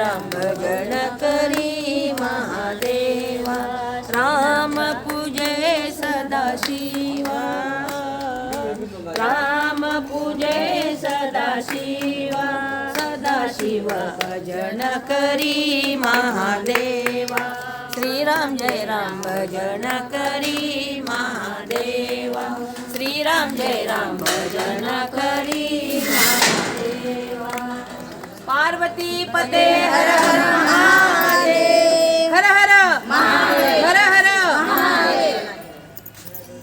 राम भजन करी महादेव राम पूजे सदाशिवा। राम पूजे शिव भजन करी महादेवा. श्रीराम जय राम. भजन करी महादेवा. श्रीराम जय राम. भजन करी महादेवा. पार्वती पते हर